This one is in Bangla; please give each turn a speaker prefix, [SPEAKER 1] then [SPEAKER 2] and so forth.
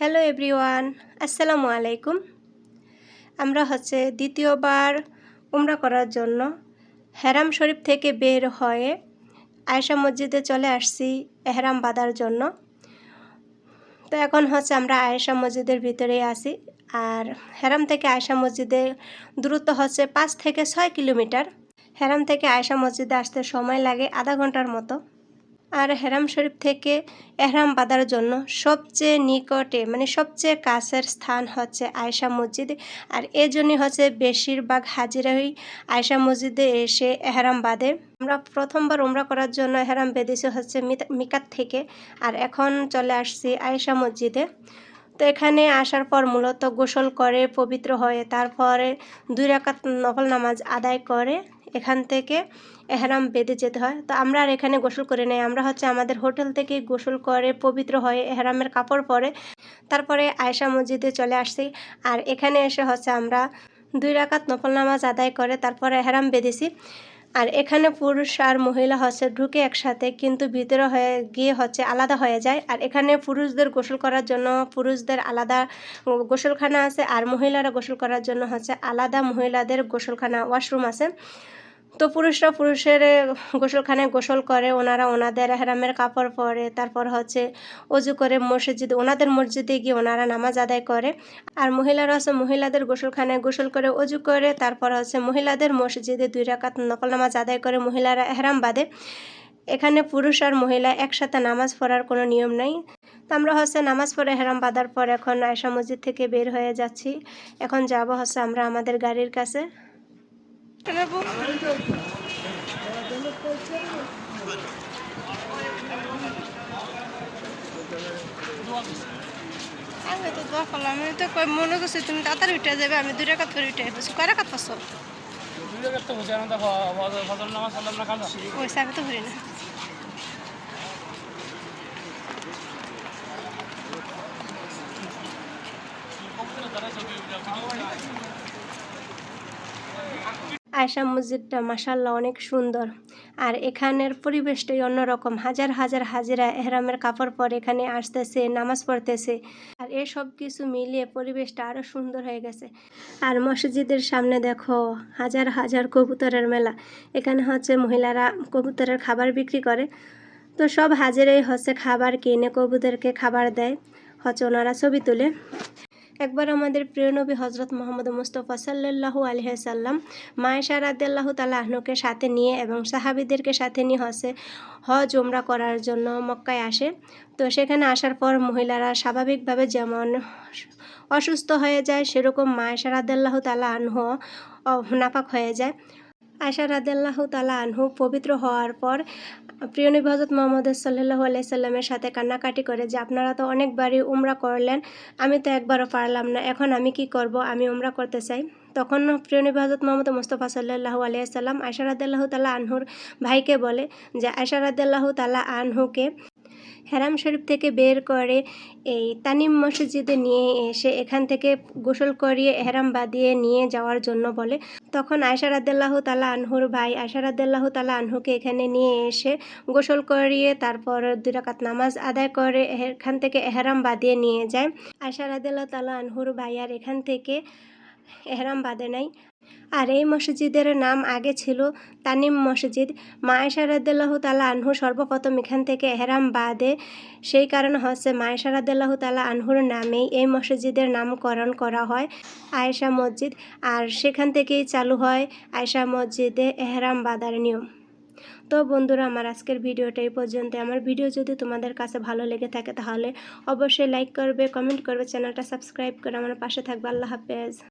[SPEAKER 1] হ্যালো এভরিওয়ান আসসালামু আলাইকুম আমরা হচ্ছে দ্বিতীয়বার উমরা করার জন্য হেরাম শরীফ থেকে বের হয়ে আয়সা মসজিদে চলে আসছি এহরাম বাঁধার জন্য। তো এখন হচ্ছে আমরা আয়েশা মসজিদের ভিতরেই আছি আর হেরাম থেকে আয়সা মসজিদে দূরত্ব হচ্ছে পাঁচ থেকে ছয় কিলোমিটার। হেরাম থেকে আয়সা মসজিদে আসতে সময় লাগে আধা ঘণ্টার মতো। আর হেরাম শরীফ থেকে এহরাম বাঁধার জন্য সবচেয়ে নিকটে মানে সবচেয়ে কাছের স্থান হচ্ছে আয়সা মসজিদ। আর এই জন্যই হচ্ছে বেশিরভাগ হাজিরাই আয়সা মসজিদে এসে এহরাম বাঁধে। আমরা প্রথমবার উমরা করার জন্য এহরাম বেঁধেছি হচ্ছে মিকাত থেকে। আর এখন চলে আসছি আয়সা মসজিদে। তো এখানে আসার পর মূলত গোসল করে, পবিত্র হয়ে তারপরে দুই রাকাত নকল নামাজ আদায় করে। এখান থেকে এহরাম বেঁধে যেতে হয়। তো আমরা আর এখানে গোসল করে নেই। আমরা হচ্ছে আমাদের হোটেল থেকে গোসল করে পবিত্র হয়ে এহরামের কাপড় পরে তারপরে আয়সা মসজিদে চলে আসছি। আর এখানে এসে হচ্ছে আমরা দুই রাকাত নফল নামাজ আদায় করে তারপরে এহরাম বেঁধেছি। আর এখানে পুরুষ আর মহিলা হচ্ছে ঢুকে একসাথে কিন্তু ভিতরে হয়ে গিয়ে হচ্ছে আলাদা হয়ে যায়। আর এখানে পুরুষদের গোসল করার জন্য পুরুষদের আলাদা গোসলখানা আছে। আর মহিলারা গোসল করার জন্য হচ্ছে আলাদা মহিলাদের গোসলখানা ওয়াশরুম আছে। তো পুরুষরা পুরুষের গোসলখানায় গোসল করে, ওনারা ওনাদের হেরামের কাপড় পরে, তারপর হচ্ছে অজু করে মসজিদ, ওনাদের মসজিদে গিয়ে ওনারা নামাজ আদায় করে। আর মহিলারা হচ্ছে মহিলাদের গোসলখানায় গোসল করে, অজু করে, তারপর হচ্ছে মহিলাদের মসজিদে দুই রাকাত নকল নামাজ আদায় করে, মহিলারা হেরাম বাঁধে। এখানে পুরুষ আর মহিলা একসাথে নামাজ পড়ার কোনো নিয়ম নেই। তো আমরা হচ্ছে নামাজ পড়ে হেরাম বাঁধার পর এখন আয়সা মসজিদ থেকে বের হয়ে যাচ্ছি। এখন যাব হচ্ছে আমরা আমাদের গাড়ির কাছে। আমি তো দোয়া করলাম আমি তো মনে করছি তুমি তাড়াতাড়ি উঠে যাবে আমি দুই রাখাত করে উঠে বসে কয় রাখাত পাচ্ছ ওই সাবে তো ভরি না আয়সা মসজিদটা মাসাল্লাহ অনেক সুন্দর। আর এখানের পরিবেশটাই অন্যরকম। হাজার হাজার হাজিরা এহরামের কাপড় পরে এখানে আসতেছে, নামাজ পড়তেছে। আর এসব কিছু মিলিয়ে পরিবেশটা আরও সুন্দর হয়ে গেছে। আর মসজিদের সামনে দেখো, হাজার হাজার কবুতরের মেলা। এখানে হচ্ছে মহিলারা কবুতরের খাবার বিক্রি করে। তো সব হাজিরাই হচ্ছে খাবার কিনে, কবুতরকে খাবার দেয়। হচ্ছে ওনারা ছবি তুলে। একবার আমাদের প্রিয় নবী হজরত মোহাম্মদ মুস্তফা সাল্লাহু আলহাম মায়েশা রাদ্দাল্লাহ তালা আহনুকে সাথে নিয়ে এবং সাহাবিদেরকে সাথে নিয়ে হসে হজ উমরা করার জন্য মক্কায় আসে। তো সেখানে আসার পর মহিলারা স্বাভাবিকভাবে যেমন অসুস্থ হয়ে যায়, সেরকম মায়েশা রাদ্দাল্লাহ তালা আনহু নাপাক হয়ে যায়। আশা রাদাল্লাহ তালা আনহু পবিত্র হওয়ার পর প্রিয় নবী হজরত মোহাম্মদ সাল্লাহ আলাইসাল্লামের সাথে কান্নাকাটি করে যে, আপনারা তো অনেকবারই উমরা করলেন, আমি তো একবারও পারলাম না, এখন আমি কি করব? আমি উমরা করতে চাই। তখন প্রিয় নবী হজরত মোহাম্মদ মুস্তফা সাল্লাহ আলিয়াল্লাম আশা রাদাল্লাহ তালা আনহুর ভাইকে বলে যে রাদাল্লাহ তালা আনহুকে হেরাম শরীফ থেকে বের করে এই তানিম মসজিদে নিয়ে এসে এখান থেকে গোসল করিয়ে হেরাম বাঁধিয়ে নিয়ে যাওয়ার জন্য বলে। তখন আয়সা রাদ্দাল্লাহ তালা আনহুর ভাই আয়সা রাদ্দাল্লাহ তালা আনহুকে এখানে নিয়ে এসে গোসল করিয়ে তারপর দুরাকাত নামাজ আদায় করে এখান থেকে এহরাম বাঁধিয়ে নিয়ে যায়। আয়সা রাদ্দাল্লাহ তালা আনহুর ভাই আর এখান থেকে এহরাম বাঁধে নাই। আর এই মসজিদের নাম আগে ছিল তানিম মসজিদ। মায়েশা রাদ্দাল্লাহ তালা আনহু সর্বপ্রথম এখান থেকে এহরাম বাদে। সেই কারণে হচ্ছে মায়েশা রাদ্দাল্লাহ তালা আনহুর নামেই এই মসজিদের নামকরণ করা হয়, আয়েশা মসজিদ। আর সেখান থেকেই চালু হয় আয়েশা মসজিদে এহরাম বাদার নিয়ম। তো বন্ধুরা, আমার আজকের ভিডিওটা এই পর্যন্ত। আমার ভিডিও যদি তোমাদের কাছে ভালো লেগে থাকে তাহলে অবশ্যই লাইক করবে কমেন্ট করবে, চ্যানেলটা সাবস্ক্রাইব করে আমার পাশে থাকবে। আল্লাহ হাফেজ।